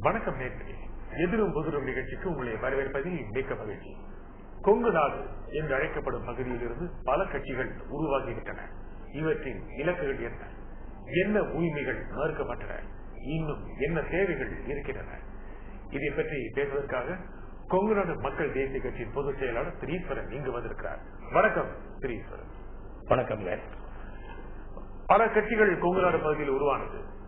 வணக்கம் நேர்களே. எதிரும் புதிரும் நிகழ்ச்சிக்கு உங்களை வரவேற்பதில் மிக்க மகிழ்ச்சி. கொங்கு நாடு என்று அழைக்கப்படும் பகுதியில் இருந்து பல கட்சிகள் உருவாகிவிட்டன. இவற்றின் இலக்குகள் என்ன? என்ன உரிமைகள் மறுக்கப்பட்டன? இன்னும் என்ன தேவைகள் இருக்கின்றன? இதை பற்றி பேசுவதற்காக கொங்கு நாடு மக்கள் தேசிய கட்சியின் பொதுச் செயலாளர் திரு ஈஸ்வரன் இங்கு வந்திருக்கிறார். வணக்கம் திரு ஈஸ்வரன் வணக்கம்ங்க பல கட்சிகள் கொங்கு நாடு பகுதியில் உருவானது.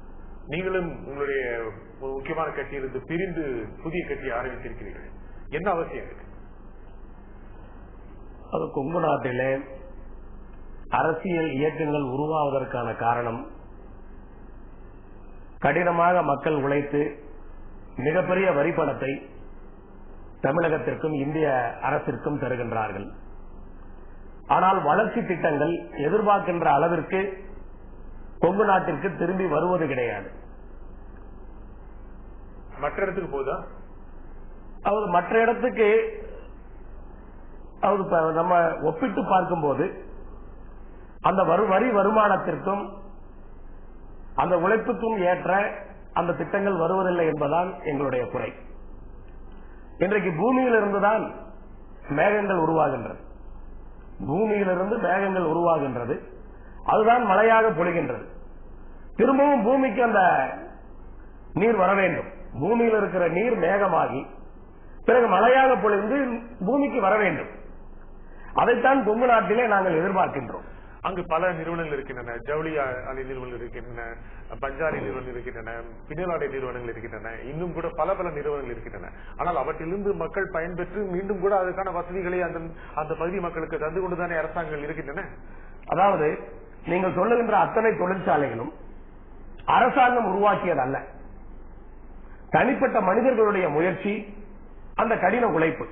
நீங்களும் உங்களுடைய ஒரு முக்கியமான கட்சியிலிருந்து பிரிந்து புதிய கட்சியை ஆரம்பித்திருக்கிறீர்கள். என்ன அவசியம் இருக்கு? அது கொங்கு நாட்டிலே அரசியல் இயக்கங்கள் உருவாவதற்கான காரணம். கடினமாக மக்கள் உழைத்து மிகப்பெரிய வரிப்பணத்தை தமிழகத்திற்கும் இந்திய அரசிற்கும் தருகின்றார்கள். ஆனால் வளர்ச்சி திட்டங்கள் எதிர்பார்க்கின்ற அளவிற்கு கொங்கு நாட்டிற்கு திரும்பி வருவது கிடையாது. மற்ற இடத்துக்கு போதா அவர் மற்ற இடத்துக்கு அவர் நம்ம ஒப்பிட்டு பார்க்கும்போது அந்த வரு வரி வருமானத்திற்கும் அந்த உழைப்புக்கும் ஏற்ற அந்த திட்டங்கள் வருவதில்லை என்பதுதான் எங்களுடைய குறை. இன்றைக்கு பூமியிலிருந்துதான் மேகங்கள் உருவாகின்றது பூமியிலிருந்து மேகங்கள் உருவாகின்றது. அதுதான் மழையாக பொழிகின்றது. திரும்பவும் பூமிக்கு அந்த நீர் வர வேண்டும். பூமியில் இருக்கிற நீர் மேகமாகி பிறகு மழையாக பொழிந்து பூமிக்கு வர வேண்டும். அதைத்தான் கொங்கு நாட்டிலே நாங்கள் எதிர்பார்க்கின்றோம். அங்கு பல நிறுவனங்கள் இருக்கின்றன. ஜவுளி ஆலை நிறுவனங்கள் இருக்கின்றன பஞ்சாரி நிறுவனங்கள் இருக்கின்றன பின்னலாடை நிறுவனங்கள் இருக்கின்றன. இன்னும் கூட பல பல நிறுவனங்கள் இருக்கின்றன. ஆனால் அவற்றிலிருந்து மக்கள் பயன்பெற்று மீண்டும் கூட அதற்கான வசதிகளை அந்த அந்த பகுதி மக்களுக்கு தந்து கொண்டுதானே அரசாங்கங்கள் இருக்கின்றன? அதாவது நீங்கள் சொல்லுகின்ற அத்தனை தொழிற்சாலைகளும் அரசாங்கம் உருவாக்கியதல்ல. தனிப்பட்ட மனிதர்களுடைய முயற்சி அந்த கடின உழைப்பு.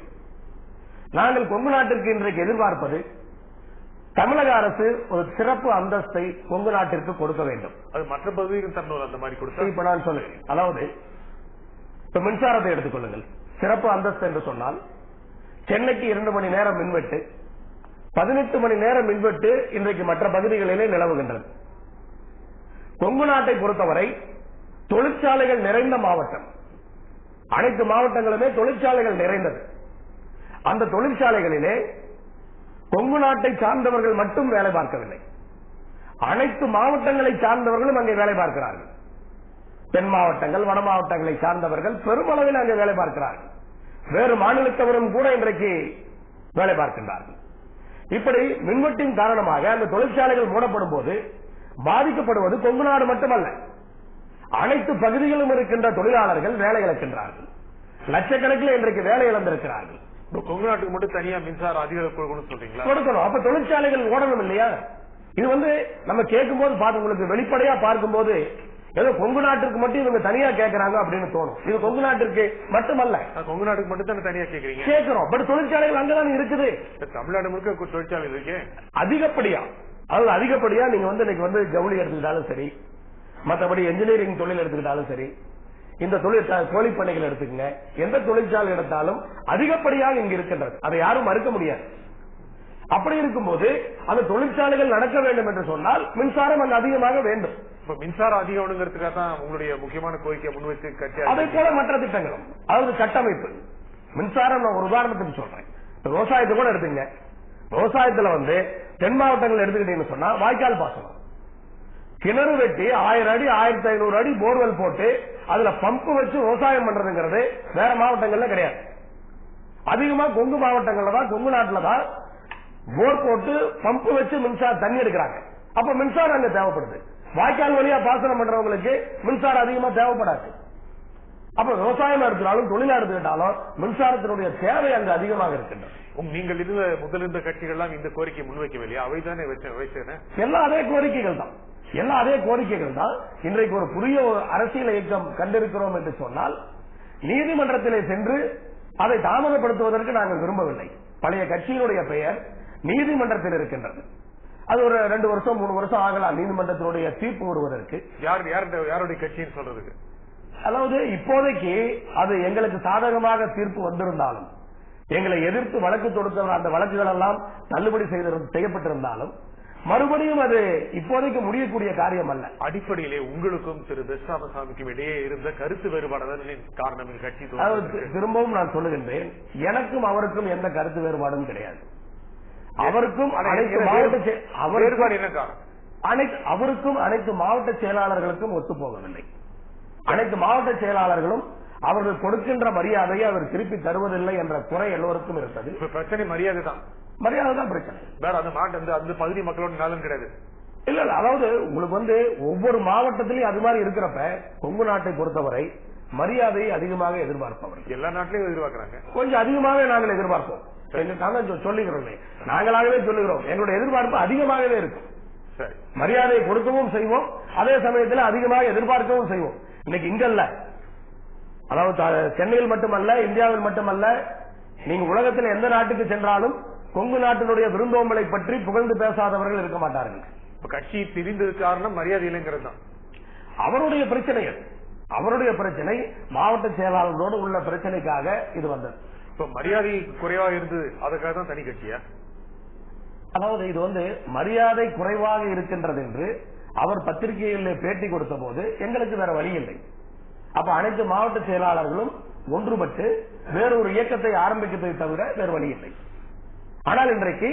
நாங்கள் கொங்கு நாட்டிற்கு இன்றைக்கு எதிர்பார்ப்பது தமிழக அரசு ஒரு சிறப்பு அந்தஸ்தை கொங்கு நாட்டிற்கு கொடுக்க வேண்டும். அது மற்ற பகுதியில் தரணும் அந்த மாதிரி கொடுத்தா? இப்ப நான் அதாவது இப்ப மின்சாரத்தை எடுத்துக்கொள்ளுங்கள் சிறப்பு அந்தஸ்து என்று சொன்னால் சென்னைக்கு இரண்டு மணி நேரம் மின்வெட்டு பதினெட்டு மணி நேரம் மின்வெட்டு இன்றைக்கு மற்ற பகுதிகளிலே நிலவுகின்றது. கொங்கு நாட்டை பொறுத்தவரை தொழிற்சாலைகள் நிறைந்த மாவட்டம். அனைத்து மாவட்டங்களுமே தொழிற்சாலைகள் நிறைந்தது. அந்த தொழிற்சாலைகளிலே கொங்கு நாட்டை சார்ந்தவர்கள் மட்டும் வேலை பார்க்கவில்லை. அனைத்து மாவட்டங்களை சார்ந்தவர்களும் அங்கே வேலை பார்க்கிறார்கள். தென் மாவட்டங்கள் வட மாவட்டங்களை சார்ந்தவர்கள் பெருமளவில் அங்கே வேலை பார்க்கிறார்கள். வேறு மாநிலத்தவரும் கூட இன்றைக்கு வேலை பார்க்கின்றார்கள். இப்படி மின்வெட்டின் காரணமாக அந்த தொழிற்சாலைகள் மூடப்படும் போது பாதிக்கப்படுவது கொங்கு நாடு மட்டுமல்ல. அனைத்து பகுதிகளிலும் இருக்கின்ற தொழிலாளர்கள் வேலை இழக்கின்றார்கள். லட்சக்கணக்கில் இன்றைக்கு வேலை இழந்திருக்கிறார்கள். இப்ப கொங்கு நாட்டுக்கு மட்டும் தனியா மின்சாரம் அதிக சொல்றீங்களா? கொடுக்கணும். அப்ப தொழிற்சாலைகள் ஓடணும் இல்லையா? இது வந்து நம்ம கேட்கும் போது பார்த்து உங்களுக்கு வெளிப்படையா பார்க்கும்போது ஏதோ கொங்கு நாட்டிற்கு மட்டும் இவங்க தனியா கேட்கறாங்க அப்படின்னு தோணும். இது கொங்கு நாட்டிற்கு மட்டுமல்ல. கொங்கு நாட்டுக்கு மட்டும் தானே தனியா கேக்குறீங்க? கேட்கிறோம் பட் தொழிற்சாலைகள் அங்கதான் இருக்குது. தமிழ்நாடு முழுக்க தொழிற்சாலை இருக்கே. அதிகப்படியா. அதாவது அதிகப்படியா நீங்க வந்து இன்னைக்கு வந்து ஜவுளி எடுத்துக்கிட்டாலும் சரி மற்றபடி என்ஜினியரிங் தொழில் எடுத்துக்கிட்டாலும் சரி இந்த தொழில் கோழி பண்ணைகள் எடுத்துக்கங்க. எந்த தொழிற்சாலை எடுத்தாலும் அதிகப்படியாக இங்கு இருக்கின்றது. அதை யாரும் மறுக்க முடியாது. அப்படி இருக்கும்போது அந்த தொழிற்சாலைகள் நடக்க வேண்டும் என்று சொன்னால் மின்சாரம் அங்கு அதிகமாக வேண்டும். இப்ப மின்சாரம் அதிகம்ங்கிறதுக்காக தான் உங்களுடைய முக்கியமான கோரிக்கையை முன்வைத்து கட்சி அதை போல மற்ற திட்டங்களும். அதாவது கட்டமைப்பு. மின்சாரம் நான் ஒரு உதாரணத்துக்கு சொல்றேன். விவசாயத்தை கூட எடுத்துங்க விவசாயத்துல வந்து தென் மாவட்டங்கள் எடுத்துக்கிட்டீங்கன்னு சொன்னா வாய்க்கால் பாசனம். கிணறு வெட்டி ஆயிரம் அடி ஆயிரத்தி ஐநூறு அடி போர்வெல் போட்டு அதுல பம்பு வச்சு விவசாயம் பண்றதுங்கிறது வேற மாவட்டங்கள்ல கிடையாது. அதிகமா கொங்கு மாவட்டங்கள்ல தான் கொங்கு நாட்டில் தான் போர் போட்டு பம்பு வச்சு மின்சாரம் தண்ணி எடுக்கிறாங்க. அப்ப மின்சாரம் அங்க தேவைப்படுது. வாய்க்கால் வழியா பாசனம் பண்றவங்களுக்கு மின்சாரம் அதிகமா தேவைப்படாது. அப்ப விவசாயம் எடுத்துட்டாலும் தொழிலா எடுத்துக்கிட்டாலும் மின்சாரத்தினுடைய தேவை அங்கு அதிகமாக இருக்கின்றது. நீங்கள் இருந்த முதல் இருந்த கட்சிகள்லாம் இந்த கோரிக்கை முன்வைக்கவில்லையா அவை தானே வச்சேன் எல்லாம் அதே கோரிக்கைகள் தான். எல்லாம் அதே கோரிக்கைகள் தான். இன்றைக்கு ஒரு புதிய ஒரு அரசியல் இயக்கம் கண்டிருக்கிறோம் என்று சொன்னால் நீதிமன்றத்திலே சென்று அதை தாமதப்படுத்துவதற்கு நாங்கள் விரும்பவில்லை. பழைய கட்சியினுடைய பெயர் நீதிமன்றத்தில் இருக்கின்றது. அது ஒரு ரெண்டு வருஷம் மூணு வருஷம் ஆகலாம் நீதிமன்றத்தினுடைய தீர்ப்பு வருவதற்கு. யார் யார் யாருடைய கட்சின்னு சொல்றதுக்கு? அதாவது இப்போதைக்கு அது எங்களுக்கு சாதகமாக தீர்ப்பு வந்திருந்தாலும் எங்களை எதிர்த்து வழக்கு தொடுத்த அந்த வழக்குகள் எல்லாம் தள்ளுபடி செய்யப்பட்டிருந்தாலும் மறுபடியும் அது இப்போதைக்கு முடியக்கூடிய காரியம் அல்ல அடிப்படையிலே உங்களுக்கும் திரு தட்சாமசாமிக்கும் இடையே இருந்த கருத்து வேறுபாடுதான் காரணம் கட்சி திரும்பவும் நான் சொல்லுகின்றேன் எனக்கும் அவருக்கும் எந்த கருத்து வேறுபாடும் கிடையாது. அவருக்கும் வேறுபாடு அனைத்து அவருக்கும் அனைத்து மாவட்ட செயலாளர்களுக்கும் ஒத்து போகவில்லை அனைத்து மாவட்ட செயலாளர்களும் அவர்கள் கொடுக்கின்ற மரியாதையை அவர் திருப்பி தருவதில்லை என்ற குறை எல்லோருக்கும் இருந்தது. பிரச்சனை மரியாதை தான். மரியாதை தான் பிரச்சனை. வேற அந்த மாட்டு அந்த பகுதி மக்களோட நலன் கிடையாது. இல்ல இல்ல அதாவது உங்களுக்கு வந்து ஒவ்வொரு மாவட்டத்திலையும் அது மாதிரி இருக்கிறப்ப கொங்கு நாட்டை பொறுத்தவரை மரியாதையை அதிகமாக எதிர்பார்ப்பவர்கள். எல்லா நாட்டிலையும் எதிர்பார்க்கறாங்க. கொஞ்சம் அதிகமாகவே நாங்கள் எதிர்பார்ப்போம். சொல்லுகிறோம். நாங்களாகவே சொல்லுகிறோம். எங்களுடைய எதிர்பார்ப்பு அதிகமாகவே இருக்கும். மரியாதையை கொடுக்கவும் செய்வோம். அதே சமயத்தில் அதிகமாக எதிர்பார்க்கவும் செய்வோம். இன்னைக்கு இங்க இல்ல. அதாவது சென்னையில் மட்டுமல்ல இந்தியாவில் மட்டுமல்ல நீங்க உலகத்தில் எந்த நாட்டுக்கு சென்றாலும் கொங்கு நாட்டினுடைய விருந்தோம்பலை பற்றி புகழ்ந்து பேசாதவர்கள் இருக்க மாட்டார்கள். கட்சி பிரிந்தது காரணம் மரியாதை இல்லைங்கிறது தான். அவருடைய பிரச்சனை அது. அவருடைய பிரச்சனை மாவட்ட செயலாளர்களோடு உள்ள பிரச்சனைக்காக இது வந்தது. இப்ப மரியாதை குறைவா இருந்தது அதுக்காக தான் தனி கட்சியா? அதாவது இது வந்து மரியாதை குறைவாக இருக்கின்றது என்று அவர் பத்திரிகையில் பேட்டி கொடுத்த போது எங்களுக்கு வேற வழி இல்லை. அப்ப அனைத்து மாவட்ட செயலாளர்களும் ஒன்றுபட்டு வேறொரு இயக்கத்தை ஆரம்பிக்கத்தை தவிர வேறு வழி இல்லை. ஆனால் இன்றைக்கு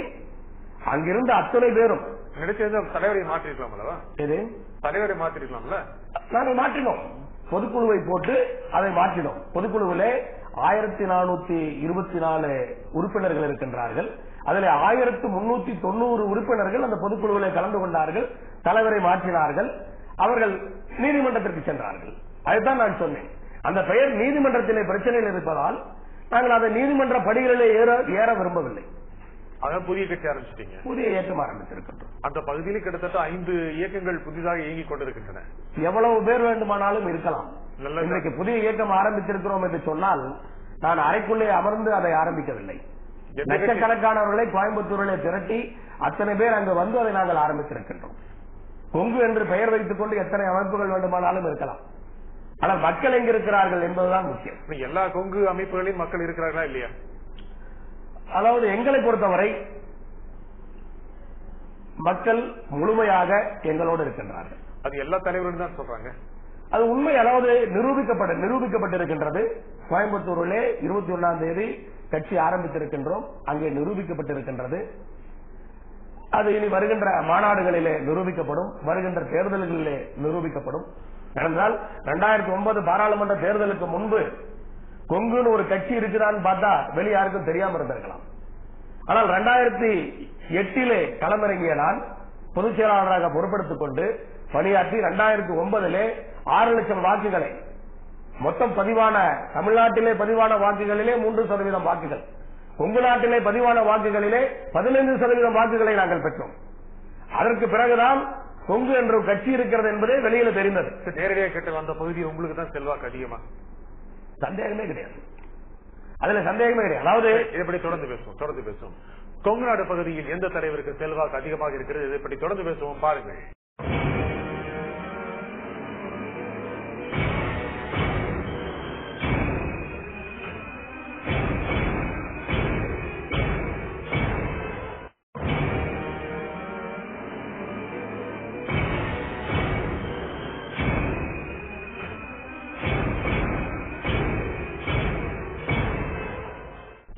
அங்கிருந்த அத்தனை பேரும் தலைவரை மாற்றிருக்கலாம் அல்லவா? எது? தலைவரை மாற்றிருக்கலாம்ல? நாங்கள் மாற்றினோம். பொதுக்குழுவை போட்டு அதை மாற்றினோம். பொதுக்குழுவிலே ஆயிரத்தி நானூத்தி இருபத்தி நாலு உறுப்பினர்கள் இருக்கின்றார்கள். அதில் ஆயிரத்து முன்னூத்தி தொண்ணூறு உறுப்பினர்கள் அந்த பொதுக்குழுவிலே கலந்து கொண்டார்கள். தலைவரை மாற்றினார்கள். அவர்கள் நீதிமன்றத்திற்கு சென்றார்கள். அதுதான் நான் சொன்னேன். அந்த பெயர் நீதிமன்றத்திலே பிரச்சனையில் இருப்பதால் நாங்கள் அதை நீதிமன்ற படிகளிலே ஏற ஏற விரும்பவில்லை. அதான் புதிய கட்சி ஆரம்பிச்சிட்டீங்க. புதிய இயக்கம் ஆரம்பித்திருக்கின்றோம் அந்த பகுதியில் கிட்டத்தட்ட ஐந்து இயக்கங்கள் புதிதாக இயங்கிக் கொண்டிருக்கின்றன. எவ்வளவு பேர் வேண்டுமானாலும் இருக்கலாம். இன்றைக்கு புதிய இயக்கம் ஆரம்பித்திருக்கிறோம் என்று சொன்னால் நான் அறைக்குள்ளே அமர்ந்து அதை ஆரம்பிக்கவில்லை. லட்சக்கணக்கானவர்களை கோயம்புத்தூரிலே திரட்டி அத்தனை பேர் அங்கு வந்து அதை நாங்கள் ஆரம்பித்திருக்கின்றோம். கொங்கு என்று பெயர் வைத்துக் கொண்டு எத்தனை அமைப்புகள் வேண்டுமானாலும் இருக்கலாம். ஆனால் மக்கள் எங்கு இருக்கிறார்கள் என்பதுதான் முக்கியம். எல்லா கொங்கு அமைப்புகளையும் மக்கள் இருக்கிறார்களா இல்லையா? அதாவது எங்களை பொறுத்தவரை மக்கள் முழுமையாக எங்களோடு இருக்கின்றார்கள். அது எல்லா தலைவரும் தான் சொல்றாங்க. அது உண்மை அதாவது நிரூபிக்கப்பட நிரூபிக்கப்பட்டிருக்கின்றது. கோயம்புத்தூரிலே இருபத்தி ஒன்னாம் தேதி கட்சி ஆரம்பித்திருக்கின்றோம். அங்கே நிரூபிக்கப்பட்டிருக்கின்றது. அது இனி வருகின்ற மாநாடுகளிலே நிரூபிக்கப்படும். வருகின்ற தேர்தல்களிலே நிரூபிக்கப்படும். ஏனென்றால் ரெண்டாயிரத்தி ஒன்பது பாராளுமன்ற தேர்தலுக்கு முன்பு கொங்குன்னு ஒரு கட்சி இருக்குதான்னு பார்த்தா வெளி யாருக்கும் தெரியாம இருந்திருக்கலாம். ஆனால் ரெண்டாயிரத்தி எட்டிலே களமிறங்கிய நான் பொதுச் செயலாளராக பொறுப்பெடுத்துக் கொண்டு பணியாற்றி ரெண்டாயிரத்தி ஒன்பதிலே ஆறு லட்சம் வாக்குகளை மொத்தம் பதிவான தமிழ்நாட்டிலே பதிவான வாக்குகளிலே மூன்று சதவீதம் வாக்குகள் கொங்கு நாட்டிலே பதிவான வாக்குகளிலே பதினைந்து சதவீதம் வாக்குகளை நாங்கள் பெற்றோம். அதற்கு பிறகுதான் கொங்கு என்ற ஒரு கட்சி இருக்கிறது என்பதே வெளியில தெரிந்தது. நேரடியாக கேட்ட அந்த பகுதி உங்களுக்கு தான் செல்வாக்கு அதிகமா? சந்தேகமே கிடையாது. அதுல சந்தேகமே கிடையாது. அதாவது இதை பற்றி தொடர்ந்து பேசுவோம் தொடர்ந்து பேசுவோம். கொங்கு நாடு பகுதியில் எந்த தலைவருக்கு செல்வாக்கு அதிகமாக இருக்கிறது இதை பற்றி தொடர்ந்து பேசுவோம் பாருங்கள்.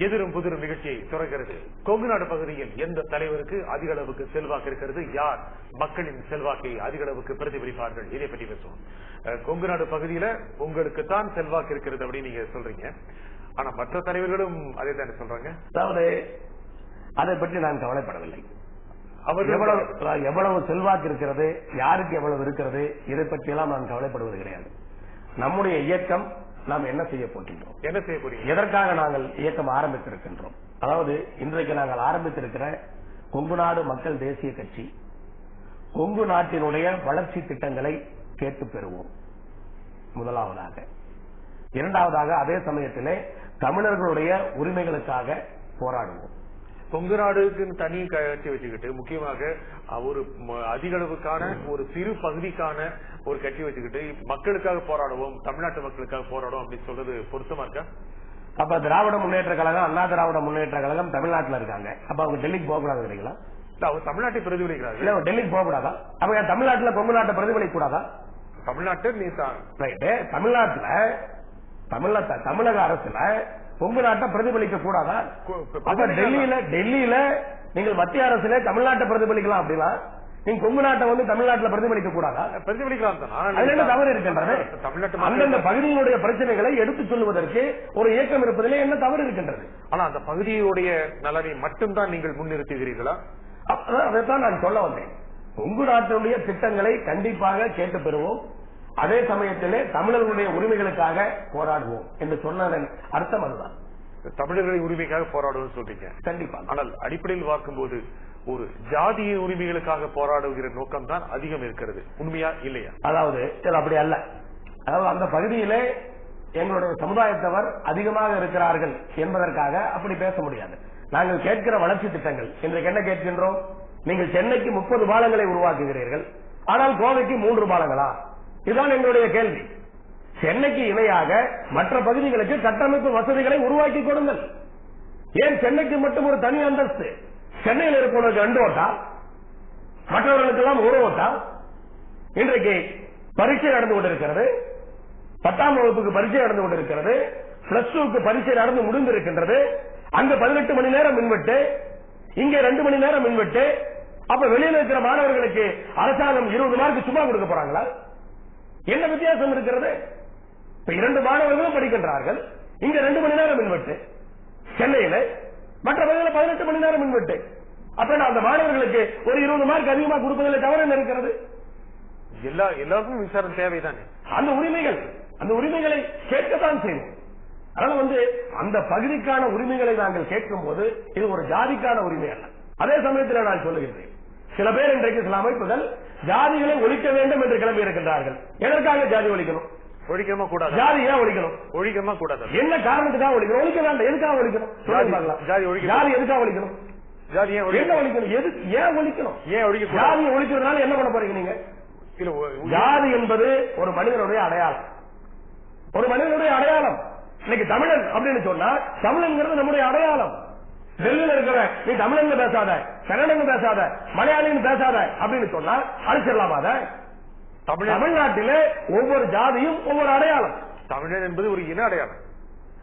எதிரும் புதிரும் நிகழ்ச்சியை தொடர்கிறது. கொங்கு நாடு பகுதியில் எந்த தலைவருக்கு அதிக அளவுக்கு செல்வாக்கு இருக்கிறது? யார் மக்களின் செல்வாக்கை அதிக அளவுக்கு பிரதிபலிப்பார்கள்? இதை பற்றி பேசுவோம். அஹ், கொங்கு நாடு பகுதியில உங்களுக்கு தான் செல்வாக்கு இருக்கிறது அப்படின்னு நீங்க சொல்றீங்க. ஆனா மற்ற தலைவர்களும் அதே தானே சொல்றாங்க? அதாவது அதை பற்றி நான் கவலைப்படவில்லை. அவர் எவ்வளவு எவ்வளவு செல்வாக்கு இருக்கிறது? யாருக்கு எவ்வளவு இருக்கிறது? இதை பற்றியெல்லாம் நான் கவலைப்படுவது கிடையாது. நம்முடைய இயக்கம் நாம் என்ன செய்ய போகின்றோம்? என்ன செய்ய போறீங்க எதற்காக நாங்கள் இயக்கம் ஆரம்பித்திருக்கின்றோம்? அதாவது இன்றைக்கு நாங்கள் ஆரம்பித்திருக்கிற கொங்கு நாடு மக்கள் தேசிய கட்சி கொங்கு நாட்டினுடைய வளர்ச்சி திட்டங்களை கேட்டு பெறுவோம். முதலாவதாக. இரண்டாவதாக அதே சமயத்திலே தமிழர்களுடைய உரிமைகளுக்காக போராடுவோம். கொங்கு நாடுக்கு தனி கட்சி வச்சுக்கிட்டு முக்கியமாக ஒரு ம- அதிக அளவுக்கான ஒரு சிறு பகுதிக்கான ஒரு கட்சி வச்சுக்கிட்டு மக்களுக்காக போராடுவோம் தமிழ்நாட்டு மக்களுக்காக போராடுவோம் அப்படின்னு சொல்றது பொருத்தமா இருக்கா? அப்ப திராவிட முன்னேற்ற கழகம் அண்ணா திராவிட முன்னேற்ற கழகம் தமிழ்நாட்டில் இருக்காங்க. அப்ப அவங்க டெல்லிக்கு போக கூடாதுங்கிறீங்களா இல்ல, அவர் தமிழ்நாட்டை பிரதிபலிக்கிறாரு இல்ல டெல்லிக்கு போக கூடாதா அப்ப ஏன் தமிழ்நாட்டுல கொங்கு நாட்டை பிரதிபலிக்க கூடாதா தமிழ்நாட்டை தமிழ்நாட்டுல தமிழ்நாட்ட தமிழக அரசுல கொங்கு நாட்டை பிரதிபலிக்க கூடாதா? அப்ப டெல்லியில டெல்லியில நீங்கள் மத்திய அரசுல தமிழ்நாட்டை பிரதிபலிக்கலாம் அப்படின்னா நீங்க கொங்கு நாட்டை வந்து தமிழ்நாட்டுல பிரதிபலிக்க கூடாதா? பிரதிபலிக்கலாம் தவறு இருக்கின்றது? தமிழ்நாட்டு அந்தந்த பகுதியினுடைய பிரச்சனைகளை எடுத்துச் சொல்வதற்கு ஒரு இயக்கம் இருப்பதிலே என்ன தவறு இருக்கின்றது? ஆனா அந்த பகுதியுடைய நலனை மட்டும்தான் நீங்கள் முன்னிறுத்துகிறீர்களா? அதான் அதைத்தான் நான் சொல்ல வந்தேன். கொங்கு நாட்டினுடைய திட்டங்களை கண்டிப்பாக கேட்டு பெறுவோம். அதே சமயத்திலே தமிழர்களுடைய உரிமைகளுக்காக போராடுவோம் என்று சொன்னதன் அர்த்தம் அதுதான். தமிழர்களின் உரிமைக்காக போராடுவோம்னு சொல்றீங்க. கண்டிப்பா. ஆனால் அடிப்படையில் பார்க்கும்போது ஒரு ஜாதிய உரிமைகளுக்காக போராடுகிற நோக்கம் தான் அதிகம் இருக்கிறது. உண்மையா இல்லையா? அதாவது அப்படி அல்ல. அதாவது அந்த பகுதியிலே எங்களுடைய சமுதாயத்தவர் அதிகமாக இருக்கிறார்கள் என்பதற்காக அப்படி பேச முடியாது. நாங்கள் கேட்கிற வளர்ச்சி திட்டங்கள் இன்றைக்கு என்ன கேட்கின்றோம்? நீங்கள் சென்னைக்கு முப்பது பாலங்களை உருவாக்குகிறீர்கள். ஆனால் கோவைக்கு மூன்று பாலங்களா? இதுதான் எங்களுடைய கேள்வி. சென்னைக்கு இணையாக மற்ற பகுதிகளுக்கு கட்டமைப்பு வசதிகளை உருவாக்கி கொடுங்கள். ஏன் சென்னைக்கு மட்டும் ஒரு தனி அந்தஸ்து? சென்னையில் இருப்பவர்களுக்கு ரெண்டு ஓட்டா? மற்றவர்களுக்கெல்லாம் ஒரு ஓட்டா? இன்றைக்கு பரீட்சை நடந்து கொண்டிருக்கிறது. பத்தாம் வகுப்புக்கு பரீட்சை நடந்து கொண்டிருக்கிறது. பிளஸ் டூக்கு பரீட்சை நடந்து முடிந்திருக்கின்றது. அங்க பதினெட்டு மணி நேரம் மின்வெட்டு. இங்க ரெண்டு மணி நேரம் மின்வெட்டு. அப்ப வெளியில இருக்கிற மாணவர்களுக்கு அரசாங்கம் இருபது மார்க் சும்மா கொடுக்க போறாங்களா? என்ன வித்தியாசம் இருக்கிறது? இப்ப இரண்டு மாணவர்களும் படிக்கின்றார்கள். இங்க ரெண்டு மணி நேரம் மின்வெட்டு. சென்னையில மற்ற பகுதியில் பதினெட்டு மணி நேரம் மின்வெட்டு. அப்ப நான் அந்த மாணவர்களுக்கு ஒரு இருபது மார்க் அதிகமா கொடுப்பதில் தவறு என்ன இருக்கிறது? எல்லா எல்லாருக்கும் மின்சாரம் தேவைதானே? அந்த உரிமைகள் அந்த உரிமைகளை கேட்கத்தான் செய்வோம் அதனால வந்து அந்த பகுதிக்கான உரிமைகளை நாங்கள் கேட்கும் போது இது ஒரு ஜாதிக்கான உரிமை அல்ல. அதே சமயத்தில் நான் சொல்லுகின்றேன். சில பேர் இன்றைக்கு சில அமைப்புகள் ஜாதிகளை ஒழிக்க வேண்டும் என்று கிளம்பி இருக்கின்றார்கள். எதற்காக ஜாதி ஒழிக்கணும்? ஒழிக்கமா கூடாது? ஜாதி ஏன் ஒழிக்கணும்? ஒழிக்கமா கூடாது? என்ன காரணத்துக்காக ஒழிக்கணும்? ஒழிக்க வேண்டாம். எதுக்காக ஒழிக்கணும். ஜாதி ஒழிக்கணும். ஜாதி எதுக்காக ஒழிக்கணும்? ஜாதி ஏன் என்ன ஒழிக்க ஒழிக்கணும்? எது ஏன் ஒழிக்கணும்? ஏன் ஒழிக்க ஜாதியை ஒழிக்கிறதுனால என்ன பண்ண போறீங்க நீங்க? ஜாதி என்பது ஒரு மனிதனுடைய அடையாளம். ஒரு மனிதனுடைய அடையாளம். இன்னைக்கு தமிழன் அப்படின்னு சொன்னா தமிழன்ங்கிறது நம்முடைய அடையாளம். டெல்லியில இருக்கிற நீ தமிழன் பேசாத கன்னடங்க பேசாத மலையாளின்னு பேசாத அப்படின்னு சொன்னா அழிச்சிடலாமா அதை? தமிழன் தமிழ்நாட்டிலே ஒவ்வொரு ஜாதியும் ஒவ்வொரு அடையாளம். தமிழன் என்பது ஒரு இன அடையாளம்.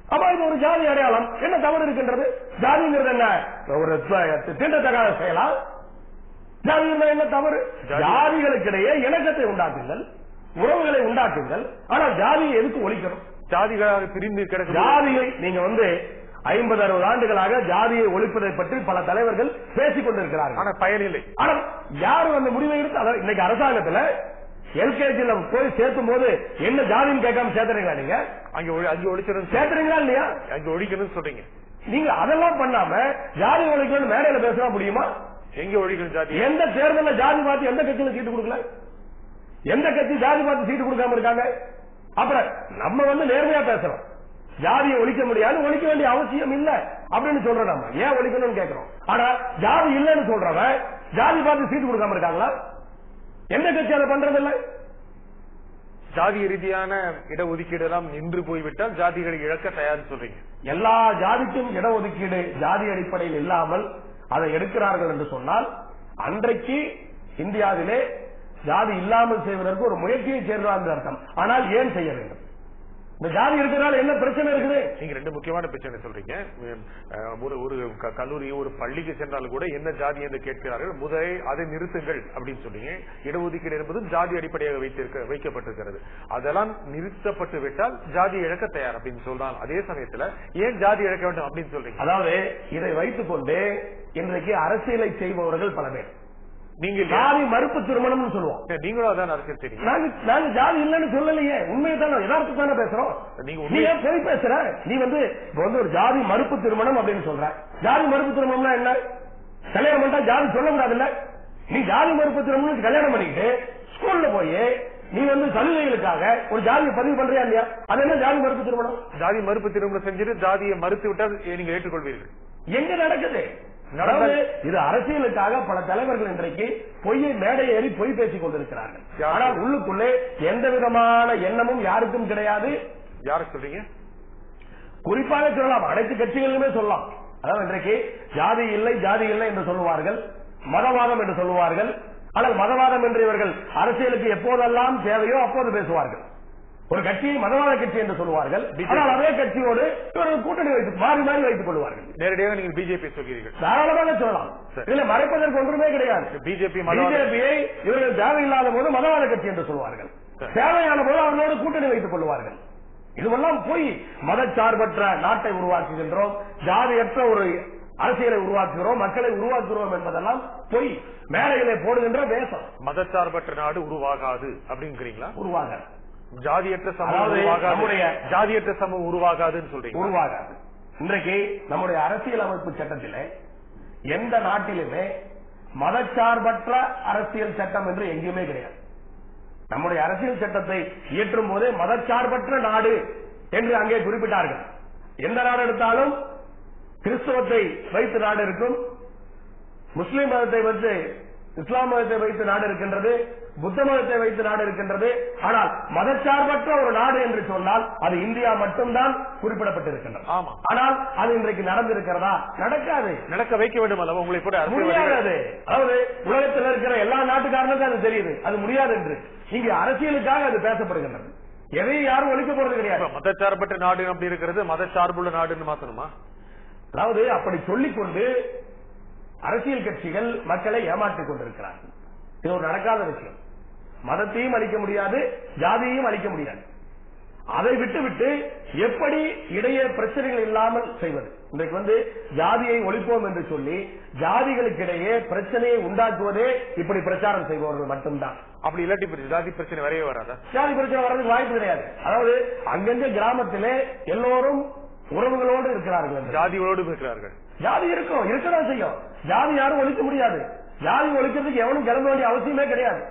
அப்ப இது ஒரு ஜாதி அடையாளம். என்ன தவறு இருக்கின்றது? ஜாதிங்கிறது என்ன? ஒரு தீண்டத்தகாத செயலா? ஜாதி என்ன தவறு? ஜாதி- ஜாதிகளுக்கிடையே இணக்கத்தை உண்டாக்குங்கள் உறவுகளை உண்டாக்குங்கள். ஆனா ஜாதியை எதுக்கு ஒழிக்கணும்? ஜாதிகளாக பிரிந்து கிடக்கும் ஜாதியை நீங்க வந்து ஐம்பது அறுபது ஆண்டுகளாக ஜாதியை ஒழிப்பதை பற்றி பல தலைவர்கள் பேசிக் கொண்டிருக்கிறார்கள். ஆனா பயனில்லை ஆனா யாரும் அந்த முடிவை எடுத்து இன்னைக்கு அரசாங்கத்துல எல்கேஜில போய் சேர்த்தும் போது என்ன ஜாதின்னு கேட்காம சேர்த்துறீங்களா நீங்க? அங்க அங்க ஒழிச்சிடும் சேர்த்துறீங்களா இல்லையா? அங்க ஒழிக்கணும்னு சொல்றீங்க. நீங்க அதெல்லாம் பண்ணாம ஜாதி ஒழிக்கணும் மேடையில பேசலாம் முடியுமா? எங்க ஒழிக்கணும் ஜாதி? எந்த தேர்தல்ல ஜாதி பார்த்து எந்த கட்சியில சீட்டு கொடுக்கல? எந்த கட்சி ஜாதி பார்த்து சீட்டு கொடுக்காம இருக்காங்க? அப்புறம் நம்ம வந்து நேர்மையா பேசுறோம். ஜாதியை ஒழிக்க முடியாது ஒழிக்க வேண்டிய அவசியம் இல்ல. அப்படின்னு சொல்றோம் நம்ம ஏன் ஒழிக்கணும்னு கேக்குறோம்? ஆனா ஜாதி இல்லைன்னு சொல்றவன் ஜாதி பார்த்து சீட்டு கொடுக்காம இருக்காங்களா? எந்த கட்சி அதை பண்றது இல்ல ஜாதி ரீதியான இடஒதுக்கீடு எல்லாம் நின்று போய்விட்டால் ஜாதிகளை இழக்க தயார்னு சொல்றீங்க. எல்லா ஜாதிக்கும் இடஒதுக்கீடு ஜாதி அடிப்படையில் இல்லாமல் அதை எடுக்கிறார்கள் என்று சொன்னால் அன்றைக்கு இந்தியாவிலே ஜாதி இல்லாமல் செய்வதற்கு ஒரு முயற்சியை சேர்ந்தார் அர்த்தம். ஆனால் ஏன் செய்ய வேண்டும் இந்த ஜாதி இருக்கிறதால என்ன பிரச்சனை இருக்குது? நீங்க ரெண்டு முக்கியமான பிரச்சனை சொல்றீங்க. ஒரு ஒரு கல்லூரி ஒரு பள்ளிக்கு சென்றாலும் கூட என்ன ஜாதி என்று கேட்கிறார்கள்? முதலே அதை நிறுத்துங்கள் அப்படின்னு சொன்னீங்க. இடஒதுக்கீடு என்பதும் ஜாதி அடிப்படையாக வைத்திருக்க வைக்கப்பட்டிருக்கிறது. அதெல்லாம் நிறுத்தப்பட்டு விட்டால் ஜாதி இழக்க தயார் அப்படின்னு சொல்றாங்க. அதே சமயத்துல ஏன் ஜாதி இழக்க வேண்டும் அப்படின்னு சொல்றீங்க? அதாவது இதை வைத்துக் கொண்டு இன்றைக்கு அரசியலை செய்பவர்கள் பல பேர். நீங்க ஜாதி மறுப்பு திருமணம்னு சொல்லுவோம். நீங்களும் அதான் அரசியல் தெரியும். நாங்க நாங்க ஜாதி இல்லைன்னு சொல்லலையே. உண்மையை தானே யதார்த்தம் தானே பேசுறோம். நீங்க நீ ஏன் போய் பேசுற? நீ வந்து இப்ப வந்து ஒரு ஜாதி மறுப்பு திருமணம் அப்படின்னு சொல்ற. ஜாதி மறுப்பு திருமணம்னா என்ன? கல்யாணம் பண்ணா ஜாதி சொல்ல கூடாதுல்ல நீ ஜாதி மறுப்பு திருமணம் கல்யாணம் பண்ணிக்கிட்டு ஸ்கூல்ல போய் நீ வந்து சலுகைகளுக்காக ஒரு ஜாதியை பதிவு பண்றியா இல்லையா? அது என்ன ஜாதி மறுப்பு திருமணம்? ஜாதி மறுப்பு திருமணம் செஞ்சுட்டு ஜாதியை மறுத்து விட்டால் நீங்க ஏற்றுக்கொள்வீர்கள். எங்க நடக்குது? இது அரசியலுக்காக பல தலைவர்கள் இன்றைக்கு பொய்யை மேடை ஏறி பொய் பேசிக் கொண்டிருக்கிறார்கள்? ஆனால் உள்ளுக்குள்ளே எந்த விதமான எண்ணமும் யாருக்கும் கிடையாது. யார சொல்றீங்க? குறிப்பாக சொல்லலாம். அனைத்து கட்சிகளிலுமே சொல்லலாம். அதாவது இன்றைக்கு ஜாதி இல்லை ஜாதி இல்லை என்று சொல்லுவார்கள். மதவாதம் என்று சொல்லுவார்கள். ஆனால் மதவாதம் என்று இவர்கள் அரசியலுக்கு எப்போதெல்லாம் தேவையோ அப்போது பேசுவார்கள். ஒரு கட்சியை மதவாத கட்சி என்று சொல்லுவார்கள். ஆனால் அதே கட்சியோடு இவர்கள் கூட்டணி வைத்து மாறி மாறி வைத்துக் கொள்வார்கள். நேரடியாக நீங்கள் பிஜேபி சொல்கிறீர்கள். தாராளமாக சொல்லலாம். இதுல மறைப்பதற்கு ஒன்றுமே கிடையாது. பிஜேபி பிஜேபியை இவர்கள் தேவையில்லாத போது மதவாத கட்சி என்று சொல்வார்கள். தேவையான போது அவர்களோடு கூட்டணி வைத்துக் கொள்வார்கள். இதுவெல்லாம் போய். மதச்சார்பற்ற நாட்டை உருவாக்குகின்றோம். ஜாதியற்ற ஒரு அரசியலை உருவாக்குகிறோம் மக்களை உருவாக்குகிறோம் என்பதெல்லாம் பொய். மேலையிலே போடுகின்ற வேஷம். மதச்சார்பற்ற நாடு உருவாகாது அப்படிங்கிறீங்களா? உருவாக ஜாதியற்ற சமூகம் ஜாதியற்ற சமூகம் உருவாகாதுன்னு சொல்றீங்க. உருவாகாது. இன்றைக்கு நம்முடைய அரசியல் அமைப்பு சட்டத்திலே எந்த நாட்டிலுமே மதச்சார்பற்ற அரசியல் சட்டம் என்று எங்கேயுமே கிடையாது. நம்முடைய அரசியல் சட்டத்தை இயற்றும் போதே மதச்சார்பற்ற நாடு என்று அங்கே குறிப்பிட்டார்கள். எந்த நாடு எடுத்தாலும் கிறிஸ்தவத்தை வைத்து நாடு இருக்கும் முஸ்லிம் மதத்தை வைத்து இஸ்லாம் மதத்தை வைத்து நாடு இருக்கின்றது புத்த மதத்தை வைத்து நாடு இருக்கின்றது. ஆனால் மதச்சார்பற்ற ஒரு நாடு என்று சொன்னால் அது இந்தியா மட்டும்தான் குறிப்பிடப்பட்டிருக்கின்றது. ஆனால் அது இன்றைக்கு நடந்திருக்கிறதா? நடக்காது. நடக்க வைக்க வேண்டும் அல்லவா? உங்களை கூட முடியாது அது. அதாவது உலகத்தில் இருக்கிற எல்லா நாட்டுக்காரனுக்கும் அது தெரியுது. அது முடியாது என்று. இங்கு அரசியலுக்காக அது பேசப்படுகின்றது. எதையும் யாரும் ஒழிக்க போறது கிடையாது. மதச்சார்பற்ற நாடு அப்படி இருக்கிறது மதச்சார்புள்ள நாடுன்னு மாத்தணுமா? அதாவது அப்படி சொல்லிக்கொண்டு அரசியல் கட்சிகள் மக்களை ஏமாற்றிக் கொண்டிருக்கிறார்கள். இது ஒரு நடக்காத விஷயம். மதத்தையும் அளிக்க முடியாது ஜாதியையும் அளிக்க முடியாது. அதை விட்டுவிட்டு எப்படி இடையே பிரச்சனைகள் இல்லாமல் செய்வது? இன்றைக்கு வந்து ஜாதியை ஒழிப்போம் என்று சொல்லி ஜாதிகளுக்கிடையே பிரச்சனையை உண்டாக்குவதே இப்படி பிரச்சாரம் செய்பவர்கள் மட்டும்தான். அப்படி இல்லாட்டி ஜாதி பிரச்சனை வரையே வராதா? ஜாதி பிரச்சனை வர்றதுக்கு வாய்ப்பு கிடையாது. அதாவது அங்கங்க கிராமத்திலே எல்லோரும் உறவுகளோடு இருக்கிறார்கள். ஜாதியோடு இருக்கிறார்கள். ஜாதி இருக்கும் இருக்கதான் செய்யும். ஜாதி யாரும் ஒழிக்க முடியாது. ஜாதி ஒழிக்கிறதுக்கு எவனும் கிளம்ப வேண்டிய அவசியமே கிடையாது.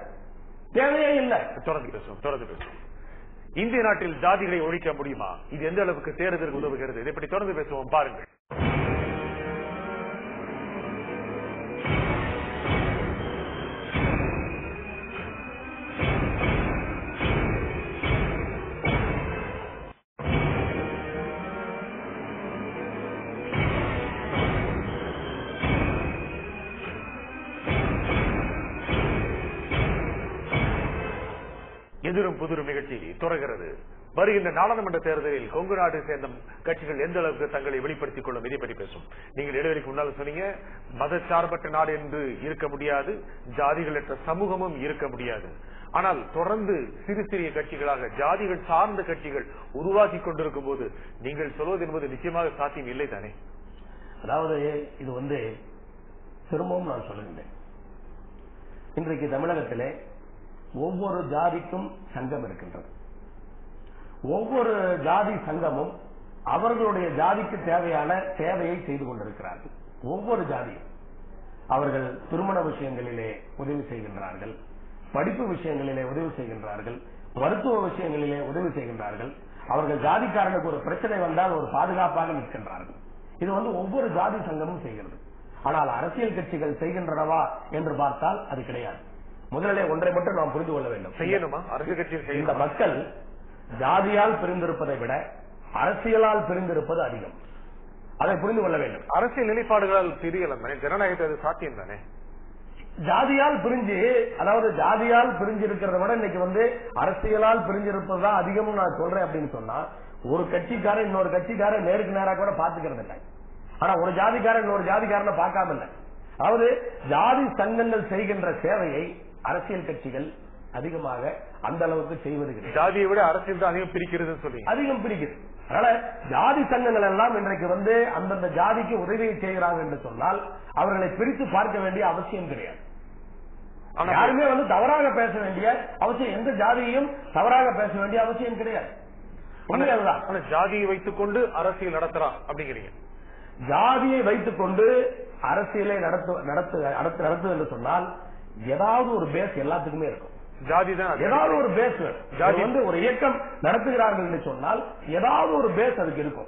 தேவையே இல்லை. தொடர்ந்து பேசுவோம் தொடர்ந்து பேசுவோம். இந்திய நாட்டில் ஜாதிகளை ஒழிக்க முடியுமா? இது எந்த அளவுக்கு தேர்தலுக்கு உதவுகிறது? இதை பற்றி தொடர்ந்து பேசுவோம் பாருங்கள். எதிரும் புதிரும் நிகழ்ச்சி தொடர்கிறது. வருகின்ற நாடாளுமன்ற தேர்தலில் கொங்கு நாடு சேர்ந்த கட்சிகள் எந்த அளவுக்கு தங்களை வெளிப்படுத்திக் கொள்ளும்? இதை பற்றி பேசும் நீங்கள் இடைவெளிக்கு முன்னால் சொன்னீங்க மதச்சார்பற்ற நாடு என்று இருக்க முடியாது ஜாதிகளற்ற சமூகமும் இருக்க முடியாது. ஆனால் தொடர்ந்து சிறு சிறிய கட்சிகளாக ஜாதிகள் சார்ந்த கட்சிகள் உருவாக்கி கொண்டிருக்கும் போது நீங்கள் சொல்வது என்பது நிச்சயமாக சாத்தியம் இல்லை தானே? அதாவது இது வந்து திரும்பவும் நான் சொல்லுகின்றேன் இன்றைக்கு தமிழகத்திலே ஒவ்வொரு ஜாதிக்கும் சங்கம் இருக்கின்றது. ஒவ்வொரு ஜாதி சங்கமும் அவர்களுடைய ஜாதிக்கு தேவையான சேவையை செய்து கொண்டிருக்கிறார்கள். ஒவ்வொரு ஜாதியும் அவர்கள் திருமண விஷயங்களிலே உதவி செய்கின்றார்கள் படிப்பு விஷயங்களிலே உதவி செய்கின்றார்கள் மருத்துவ விஷயங்களிலே உதவி செய்கின்றார்கள். அவர்கள் ஜாதிக்காரனுக்கு ஒரு பிரச்சனை வந்தால் ஒரு பாதுகாப்பாக நிற்கின்றார்கள். இது வந்து ஒவ்வொரு ஜாதி சங்கமும் செய்கிறது. ஆனால் அரசியல் கட்சிகள் செய்கின்றனவா என்று பார்த்தால் அது கிடையாது. முதலிலே ஒன்றை மட்டும் நாம் புரிந்து கொள்ள வேண்டும். செய்யணுமா? அரசு கட்சியில் இந்த மக்கள் ஜாதியால் பிரிந்திருப்பதை விட அரசியலால் பிரிந்திருப்பது அதிகம். அதை புரிந்து கொள்ள வேண்டும். அரசியல் நிலைப்பாடுகளால் தெரியலாம் தானே ஜனநாயகத்தை அது சாத்தியம் தானே ஜாதியால் பிரிஞ்சு அதாவது ஜாதியால் பிரிஞ்சு இருக்கிறத விட இன்னைக்கு வந்து அரசியலால் பிரிஞ்சிருப்பது தான் அதிகம்னு நான் சொல்றேன் அப்படின்னு சொன்னா ஒரு கட்சிக்காரன் இன்னொரு கட்சிக்காரன் நேருக்கு நேரா கூட பாத்துக்கிறது இல்லை. ஆனா ஒரு ஜாதிக்காரன் இன்னொரு ஜாதிக்காரனை பார்க்காம இல்லை. அதாவது ஜாதி சங்கங்கள் செய்கின்ற சேவையை அரசியல் கட்சிகள் அதிகமாக அந்த அளவுக்கு செய்வது கிடையாது. ஜாதியை விட அரசியல் தான் அதிகம் சொல்றீங்க. அதிகம் பிரிக்குது அதனால ஜாதி சங்கங்கள் எல்லாம் இன்றைக்கு வந்து அந்தந்த ஜாதிக்கு உதவி செய்கிறாங்க என்று சொன்னால் அவர்களை பிரித்து பார்க்க வேண்டிய அவசியம் கிடையாது. யாருமே வந்து தவறாக பேச வேண்டிய அவசியம் எந்த ஜாதியையும் தவறாக பேச வேண்டிய அவசியம் கிடையாது. ஜாதியை வைத்துக் கொண்டு அரசியல் நடத்துறான் அப்படிங்கிறீங்க. ஜாதியை வைத்துக் கொண்டு அரசியலை நடத்து நடத்து நடத்து நடத்து என்று சொன்னால் ஏதாவது ஒரு பேஸ் எல்லாத்துக்குமே இருக்கும். ஜாதி தான். ஏதாவது ஒரு பேஸ் ஜாதி- ஜாதி வந்து ஒரு இயக்கம் நடத்துகிறார்கள் என்று சொன்னால் ஏதாவது ஒரு பேஸ் அதுக்கு இருக்கும்.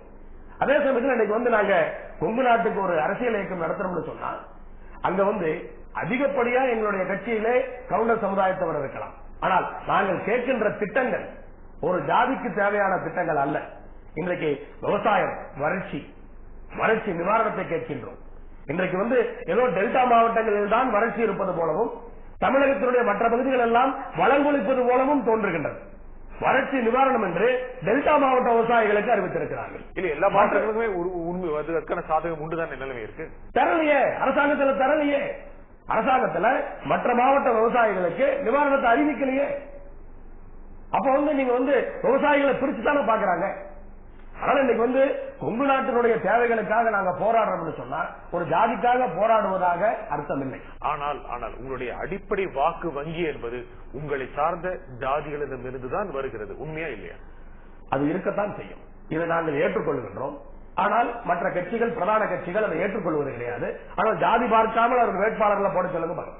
அதே சமயத்தில் இன்னைக்கு வந்து நாங்க கொங்கு நாட்டுக்கு ஒரு அரசியல் இயக்கம் நடத்துறோம்னு சொன்னா அங்க வந்து அதிகப்படியா எங்களுடைய கட்சியிலே கவுண்டர் சமுதாயத்தவர் இருக்கலாம். ஆனால் நாங்கள் கேட்கின்ற திட்டங்கள் ஒரு ஜாதிக்கு தேவையான திட்டங்கள் அல்ல. இன்றைக்கு விவசாயம் வறட்சி வறட்சி நிவாரணத்தை கேட்கின்றோம். இன்றைக்கு வந்து ஏதோ டெல்டா மாவட்டங்களில் தான் வறட்சி இருப்பது போலவும் தமிழகத்தினுடைய மற்ற பகுதிகள் எல்லாம் வளங்கொழிப்பது போலவும் தோன்றுகின்றது. வறட்சி நிவாரணம் என்று டெல்டா மாவட்ட விவசாயிகளுக்கு அறிவித்திருக்கிறார்கள். இல்ல எல்லா மாற்றங்களுக்குமே ஒரு உண்மை அதற்கான சாதகம் உண்டுதான் நிலைமை இருக்கு. தரலையே அரசாங்கத்துல தரலையே. அரசாங்கத்துல மற்ற மாவட்ட விவசாயிகளுக்கு நிவாரணத்தை அறிவிக்கலையே. அப்ப வந்து நீங்க வந்து விவசாயிகளை பிரிச்சு தானே பாக்குறாங்க? அதனால இன்னைக்கு வந்து கொங்கு நாட்டினுடைய தேவைகளுக்காக நாங்க போராடுறோம்னு சொன்னா ஒரு ஜாதிக்காக போராடுவதாக அர்த்தம் இல்லை ஆனால் ஆனால் உங்களுடைய அடிப்படை வாக்கு வங்கி என்பது உங்களை சார்ந்த ஜாதிகளிடமிருந்துதான் வருகிறது. உண்மையா இல்லையா? அது இருக்கத்தான் செய்யும். இதை நாங்கள் ஏற்றுக்கொள்கின்றோம். ஆனால் மற்ற கட்சிகள் பிரதான கட்சிகள் அதை ஏற்றுக்கொள்வது கிடையாது. ஆனால் ஜாதி பார்க்காமல் அவர் வேட்பாளர்களை போட சொல்லுங்க பாருங்க.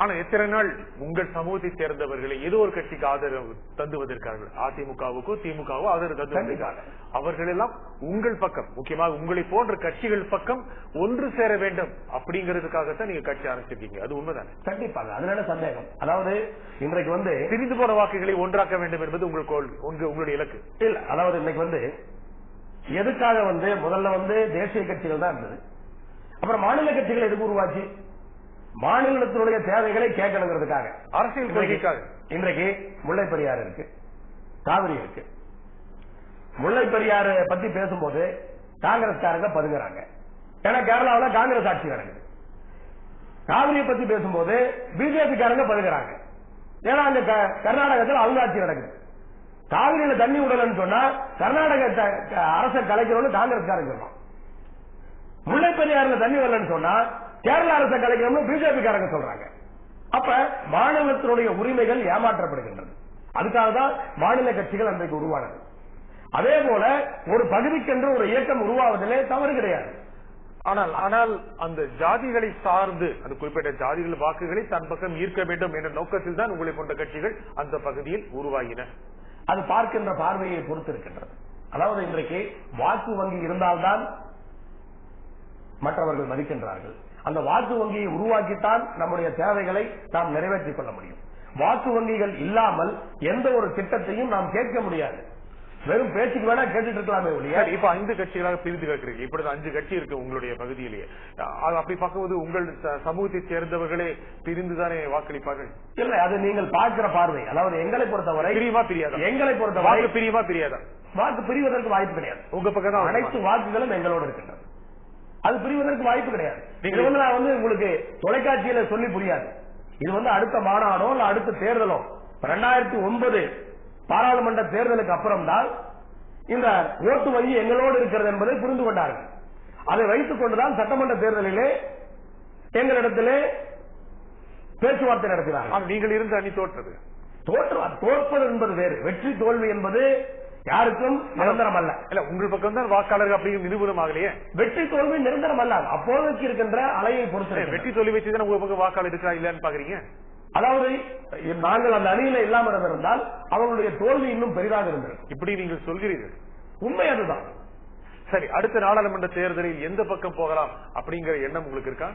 ஆனா எத்தனை நாள் உங்கள் சமூகத்தை சேர்ந்தவர்களை ஏதோ ஒரு கட்சிக்கு ஆதரவு தந்து வந்திருக்கார்கள் அதிமுகவுக்கோ திமுகவோ ஆதரவு தந்து அவர்கள் எல்லாம் உங்கள் பக்கம் முக்கியமாக உங்களை போன்ற கட்சிகள் பக்கம் ஒன்று சேர வேண்டும் அப்படிங்கிறதுக்காகத்தான் நீங்க கட்சி ஆரம்பிச்சிருக்கீங்க. அது உண்மைதானே? கண்டிப்பாக அதுல என்ன சந்தேகம். அதாவது இன்றைக்கு வந்து பிரிந்து போன வாக்குகளை ஒன்றாக்க வேண்டும் என்பது உங்கள் கோல் உங்க- உங்களுடைய இலக்கு. இல்ல அதாவது இன்னைக்கு வந்து எதுக்காக வந்து முதல்ல வந்து தேசிய கட்சிகள் தான் இருந்தது. அப்புறம் மாநில கட்சிகள் எதுக்கு உருவாச்சு? மாநிலத்தினுடைய தேவைகளை கேட்கணுங்கிறதுக்காக. அரசியல் கொள்கைக்காக. இன்றைக்கு முல்லை பெரியாறு இருக்கு. காவிரி இருக்கு. முல்லை பெரியாறு பத்தி பேசும்போது காங்கிரஸ்காரங்க பதுங்குறாங்க. ஏன்னா கேரளாவில் காங்கிரஸ் ஆட்சி நடக்குது. காவிரியை பத்தி பேசும்போது பிஜேபி காரங்க பதுங்குறாங்க. ஏன்னா அங்க கர்நாடகத்தில் அவங்க ஆட்சி நடக்குது. காவிரியில தண்ணி விடலன்னு சொன்னா கர்நாடக அரசை கலைக்கிறோம்னு காங்கிரஸ்காரங்க சொல்றோம் முல்லை பெரியாறுல தண்ணி வரலன்னு சொன்னா கேரள அரசை கலைக்கிறோம்னு பிஜேபி காரங்க சொல்றாங்க. அப்ப மாநிலத்தினுடைய உரிமைகள் ஏமாற்றப்படுகின்றது. அதுக்காக தான் மாநில கட்சிகள் அன்றைக்கு உருவானது. அதே போல ஒரு பகுதிக்கென்று ஒரு இயக்கம் உருவாவதிலே தவறு கிடையாது. ஆனால் ஆனால் அந்த ஜாதிகளை சார்ந்து அந்த குறிப்பிட்ட ஜாதிகள் வாக்குகளை தன் பக்கம் ஈர்க்க வேண்டும் என்ற நோக்கத்தில் தான் உங்களை போன்ற கட்சிகள் அந்த பகுதியில் உருவாகின. அது பார்க்கின்ற பார்வையை பொறுத்து இருக்கின்றது அதாவது இன்றைக்கு வாக்கு வங்கி இருந்தால்தான் மற்றவர்கள் மதிக்கின்றார்கள். அந்த வாக்கு வங்கியை உருவாக்கித்தான் நம்முடைய தேவைகளை நாம் நிறைவேற்றிக் கொள்ள முடியும். வாக்கு வங்கிகள் இல்லாமல் எந்த ஒரு திட்டத்தையும் நாம் கேட்க முடியாது. வெறும் பேச்சுக்கு வேணா கேட்டுட்டு இருக்கலாமே ஒழிய. இப்ப ஐந்து கட்சிகளாக பிரிந்து கேட்கிறீங்க இப்படி அஞ்சு கட்சி இருக்கு உங்களுடைய பகுதியிலேயே. அது அப்படி பார்க்கும்போது உங்கள் சமூகத்தை சேர்ந்தவர்களே பிரிந்துதானே வாக்களிப்பார்கள்? இல்ல அது நீங்கள் பார்க்கிற பார்வை. அதாவது எங்களை பொறுத்தவரை பிரியுமா பிரியாதா? எங்களை பொறுத்தவரை வாக்கு பிரியுமா பிரியாதா? வாக்கு பிரிவதற்கு வாய்ப்பு கிடையாது. உங்க பக்கம் அனைத்து வாக்குகளும் எங்களோடு இருக்கின்றது அது பிரிவதற்கு வாய்ப்பு கிடையாது. இது வந்து நான் வந்து உங்களுக்கு தொலைக்காட்சியில சொல்லி புரியாது. இது வந்து அடுத்த மாநாடோ இல்ல அடுத்த தேர்தலோ. ரெண்டாயிரத்தி ஒன்பது பாராளுமன்ற தேர்தலுக்கு அப்புறம் தான் இந்த ஓட்டு வங்கி எங்களோடு இருக்கிறது என்பதை புரிந்து கொண்டார்கள். அதை வைத்துக் கொண்டுதான் சட்டமன்ற தேர்தலிலே எங்களிடத்திலே பேச்சுவார்த்தை நடத்தினார்கள். நீங்கள் இருந்த அணி தோற்றது. தோற்று தோற்பது என்பது வேறு. வெற்றி தோல்வி என்பது யாருக்கும் நிரந்தரம் அல்ல. இல்ல உங்கள் பக்கம் தான் வாக்காளர்கள் அப்படிங்கிற நிரூபணம் ஆகலையே வெற்றி தோல்வி நிரந்தரம் அல்ல. அப்போதைக்கு இருக்கின்ற அலையை பொறுத்து. வெற்றி தோல்வி வச்சு தான் உங்க பக்கம் வாக்காளர் இருக்கா இல்லையான்னு பாக்குறீங்க? அதாவது நாங்கள் அந்த அணியில இல்லாமல் இருந்திருந்தால் அவர்களுடைய தோல்வி இன்னும் பெரிதாக இருந்திருக்கும். இப்படி நீங்கள் சொல்கிறீர்கள். உண்மை அதுதான். சரி அடுத்த நாடாளுமன்ற தேர்தலில் எந்த பக்கம் போகலாம் அப்படிங்கிற எண்ணம் உங்களுக்கு இருக்கா?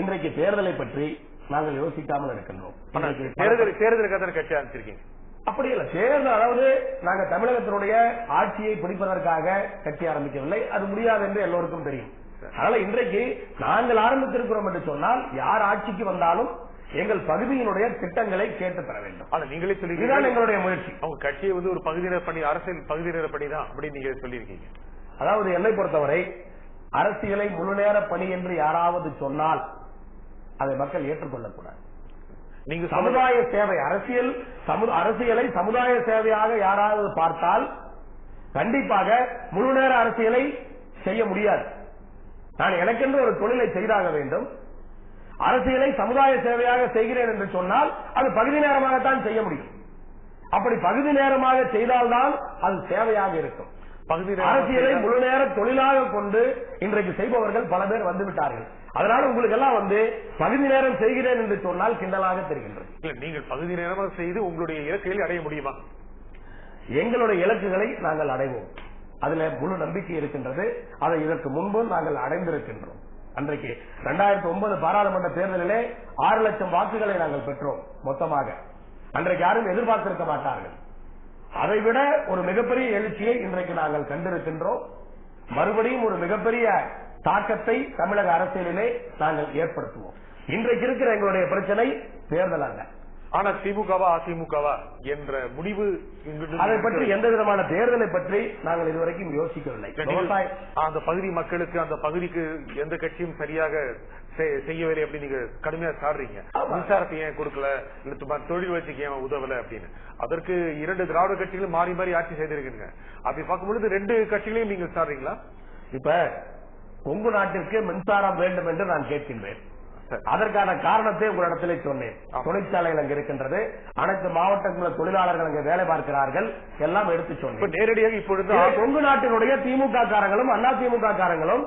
இன்றைக்கு தேர்தலை பற்றி நாங்கள் யோசிக்காமல் இருக்கின்றோம். தேர்தல் தேர்தலுக்காக கட்சி ஆரம்பிச்சிருக்கீங்க? அப்படி இல்ல. தேர்தல் அதாவது நாங்க தமிழகத்தினுடைய ஆட்சியை பிடிப்பதற்காக கட்சி ஆரம்பிக்கவில்லை. அது முடியாது என்று எல்லோருக்கும் தெரியும். அதனால இன்றைக்கு நாங்கள் ஆரம்பித்திருக்கிறோம் என்று சொன்னால் யார் ஆட்சிக்கு வந்தாலும் எங்கள் பகுதியினுடைய திட்டங்களை கேட்டு பெற வேண்டும். ஆனா நீங்களே இதுதான் சொல்லிருக்கீங்க எங்களுடைய முயற்சி. அவங்க கட்சியை வந்து ஒரு பகுதியினர் பணி அரசியல் பகுதியினர் பணி தான் அப்படின்னு நீங்க சொல்லியிருக்கீங்க. அதாவது என்னை பொறுத்தவரை அரசியலை முழு நேர பணி என்று யாராவது சொன்னால் அதை மக்கள் ஏற்றுக்கொள்ளக்கூடாது. நீங்க சமுதாய சேவை அரசியல் அரசியலை சமுதாய சேவையாக யாராவது பார்த்தால் கண்டிப்பாக முழு நேர அரசியலை செய்ய முடியாது. நான் எனக்கென்று ஒரு தொழிலை செய்தாக வேண்டும். அரசியலை சமுதாய சேவையாக செய்கிறேன் என்று சொன்னால் அது பகுதி நேரமாகத்தான் செய்ய முடியும். அப்படி பகுதி நேரமாக செய்தால்தான் அது சேவையாக இருக்கும். பகுதி அரசியலை முழு நேர தொழிலாக கொண்டு இன்றைக்கு செய்பவர்கள் பல பேர் வந்து விட்டார்கள் அதனால உங்களுக்கு எல்லாம் வந்து பகுதி நேரம் செய்கிறேன் என்று சொன்னால் கிண்டலாக தெரிகின்றது. இல்ல நீங்கள் பகுதி நேரமாக செய்து உங்களுடைய இலக்குகளை அடைய முடியுமா? எங்களுடைய இலக்குகளை நாங்கள் அடைவோம். அதுல முழு நம்பிக்கை இருக்கின்றது. அதை இதற்கு முன்பு நாங்கள் அடைந்திருக்கின்றோம். அன்றைக்கு இரண்டாயிரத்தி ஒன்பது பாராளுமன்ற தேர்தலிலே ஆறு லட்சம் வாக்குகளை நாங்கள் பெற்றோம் மொத்தமாக. அன்றைக்கு யாரும் எதிர்பார்த்திருக்க மாட்டார்கள். அதைவிட ஒரு மிகப்பெரிய எழுச்சியை இன்றைக்கு நாங்கள் கண்டிருக்கின்றோம். மறுபடியும் ஒரு மிகப்பெரிய தாக்கத்தை தமிழக அரசியலிலே நாங்கள் ஏற்படுத்துவோம். இன்றைக்கு இருக்கிற எங்களுடைய பிரச்சனை தேர்தல் அல்ல. ஆனா திமுகவா அதிமுகவா என்ற முடிவு அதை பற்றி எந்த விதமான தேர்தலை பற்றி நாங்கள் இதுவரைக்கும் யோசிக்கவில்லை. அந்த பகுதி மக்களுக்கு அந்த பகுதிக்கு எந்த கட்சியும் சரியாக செய்யவில்லை அப்படின்னு நீங்க கடுமையா சாடுறீங்க. மின்சாரத்தை ஏன் கொடுக்கல? தொழில் வளர்ச்சிக்கு ஏன் உதவல அப்படின்னு. அதற்கு இரண்டு திராவிட கட்சிகளும் மாறி மாறி ஆட்சி செய்திருக்கீங்க. அப்படி பார்க்கும்பொழுது ரெண்டு கட்சிகளையும் நீங்க சாடுறீங்களா? இப்ப கொங்கு நாட்டிற்கு மின்சாரம் வேண்டும் என்று நான் கேட்கின்றேன். அதற்கான காரணத்தை உங்களிடத்திலே சொன்னேன். தொழிற்சாலைகள் அங்க இருக்கின்றது. அனைத்து மாவட்டங்களில் தொழிலாளர்கள் அங்கே வேலை பார்க்கிறார்கள். எல்லாம் எடுத்து சொன்னேன். நேரடியாக இப்பொழுது கொங்கு நாட்டினுடைய திமுக காரங்களும் அண்ணா திமுக காரங்களும்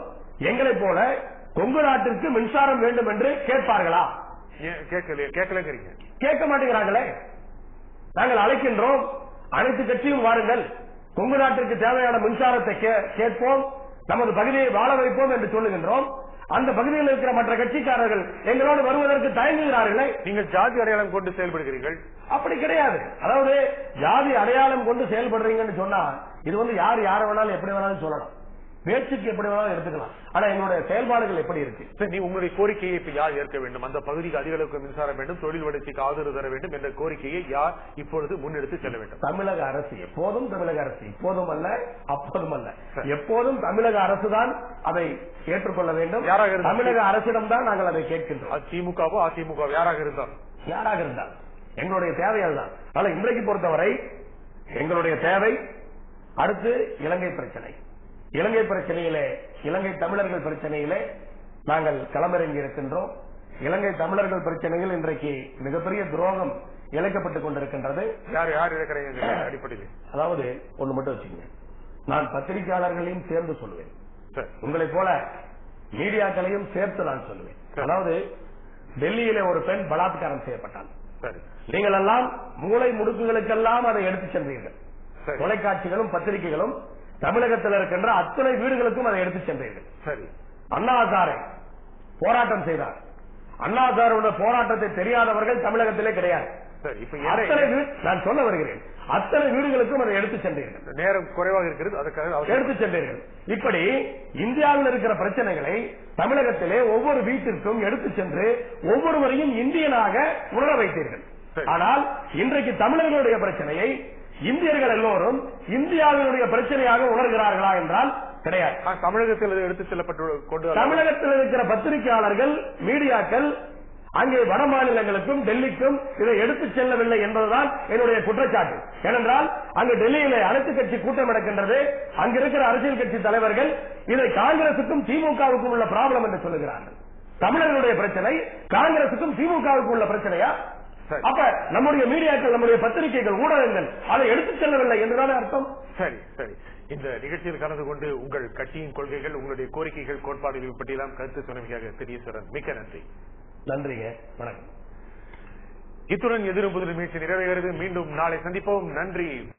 எங்களைப் போல கொங்கு நாட்டிற்கு மின்சாரம் வேண்டும் என்று கேட்பார்களா? கேட்கல கேட்கலங்கிறீங்க. கேட்க மாட்டேங்கிறாங்களே நாங்கள் அழைக்கின்றோம். அனைத்து கட்சியும் வாருங்கள். கொங்கு நாட்டிற்கு தேவையான மின்சாரத்தை கேட்போம். நமது பகுதியை வாழ வைப்போம் என்று சொல்லுகின்றோம். அந்த பகுதியில் இருக்கிற மற்ற கட்சிக்காரர்கள் எங்களோடு வருவதற்கு தயங்குகிறார்களே? நீங்கள் ஜாதி அடையாளம் கொண்டு செயல்படுகிறீர்கள். அப்படி கிடையாது. அதாவது ஜாதி அடையாளம் கொண்டு செயல்படுறீங்கன்னு சொன்னா இது வந்து யார் யார வேணாலும் எப்படி வேணாலும் சொல்லலாம். பேச்சுக்கு எப்படி வேணாலும் எடுத்துக்கலாம். ஆனா எங்களுடைய செயல்பாடுகள் எப்படி இருக்கு? சரி, நீ உங்களுடைய கோரிக்கையை இப்ப யார் ஏற்க வேண்டும்? அந்த பகுதிக்கு அதிக அளவுக்கு மின்சாரம் வேண்டும் தொழில் வளர்ச்சிக்கு ஆதரவு தர வேண்டும் என்ற கோரிக்கையை யார் இப்பொழுது முன்னெடுத்து செல்ல வேண்டும்? தமிழக அரசு எப்போதும் தமிழக அரசு இப்போதும் அல்ல அப்போதும் அல்ல. எப்போதும் தமிழக அரசு தான் அதை ஏற்றுக்கொள்ள வேண்டும். யாராக தமிழக அரசிடம் தான் நாங்கள் அதை கேட்கின்றோம். திமுகவோ அதிமுக யாராக இருந்தால் யாராக இருந்தால் எங்களுடைய தேவை அதுதான். ஆனா இன்றைக்கு பொறுத்தவரை எங்களுடைய தேவை அடுத்து இலங்கை பிரச்சனை. இலங்கை பிரச்சனையிலே இலங்கை தமிழர்கள் பிரச்சனையிலே நாங்கள் களமிறங்கி இருக்கின்றோம். இலங்கை தமிழர்கள் பிரச்சனையில் இன்றைக்கு மிகப்பெரிய துரோகம் இழைக்கப்பட்டுக் கொண்டிருக்கின்றது. யார் யார் இருக்கிறீங்க? அடிப்படையில்? அதாவது ஒண்ணு மட்டும் வச்சுக்கோங்க. நான் பத்திரிகையாளர்களையும் சேர்ந்து சொல்லுவேன் சரி. உங்களைப் போல மீடியாக்களையும் சேர்த்து நான் சொல்லுவேன். அதாவது டெல்லியிலே ஒரு பெண் பலாத்காரம் செய்யப்பட்டாள். சரி. நீங்கள் எல்லாம் மூளை முடுக்குகளுக்கெல்லாம் அதை எடுத்துச் சென்றீர்கள். தொலைக்காட்சிகளும் பத்திரிகைகளும் தமிழகத்தில் இருக்கின்ற அத்தனை வீடுகளுக்கும் அதை எடுத்துச் சென்றீர்கள். சரி. அண்ணா ஹசாரே போராட்டம் செய்தார். அண்ணா ஹசாரோட போராட்டத்தை தெரியாதவர்கள் தமிழகத்திலே கிடையாது. நான் சொல்ல வருகிறேன். அத்தனை வீடுகளுக்கும் அதை எடுத்துச் சென்றீர்கள். நேரம் குறைவாக இருக்கிறது அதுக்காக அவசரம். எடுத்துச் சென்றீர்கள். இப்படி இந்தியாவில் இருக்கிற பிரச்சனைகளை தமிழகத்திலே ஒவ்வொரு வீட்டிற்கும் எடுத்துச் சென்று ஒவ்வொருவரையும் இந்தியனாக உணர வைத்தீர்கள். ஆனால் இன்றைக்கு தமிழர்களுடைய பிரச்சனையை இந்தியர்கள் எல்லோரும் இந்தியாவினுடைய பிரச்சனையாக உணர்கிறார்களா என்றால் கிடையாது. தமிழகத்தில் இது எடுத்துச் செல்லப்பட்டு கொண்டு தமிழகத்தில் இருக்கிற பத்திரிகையாளர்கள் மீடியாக்கள் அங்கே வட மாநிலங்களுக்கும் டெல்லிக்கும் இதை எடுத்துச் செல்லவில்லை என்பதுதான் என்னுடைய குற்றச்சாட்டு. ஏனென்றால் அங்கு டெல்லியிலே அனைத்து கட்சி கூட்டம் நடக்கின்றது. அங்க இருக்கிற அரசியல் கட்சி தலைவர்கள் இதை காங்கிரசுக்கும் திமுகவுக்கும் உள்ள ப்ராப்ளம் என்று சொல்லுகிறார்கள். தமிழர்களுடைய பிரச்சனை காங்கிரசுக்கும் திமுகவுக்கும் உள்ள பிரச்சனையா. அப்ப நம்முடைய மீடியாக்கள் நம்முடைய பத்திரிகைகள் ஊடகங்கள் அதை எடுத்துச் செல்லவில்லை என்றுதானே அர்த்தம்? சரி சரி. இந்த நிகழ்ச்சியில் கலந்து கொண்டு உங்கள் கட்சியின் கொள்கைகள் உங்களுடைய கோரிக்கைகள் கோட்பாடுகள் பற்றியெல்லாம் கருத்து சொன்னமையாக தெரியசுரன் மிக்க நன்றி. நன்றிங்க. வணக்கம். இத்துடன் எதிரும் புதிரும் மீட்சி நிறைவேறுகிறது மீண்டும் நாளை சந்திப்போம். நன்றி.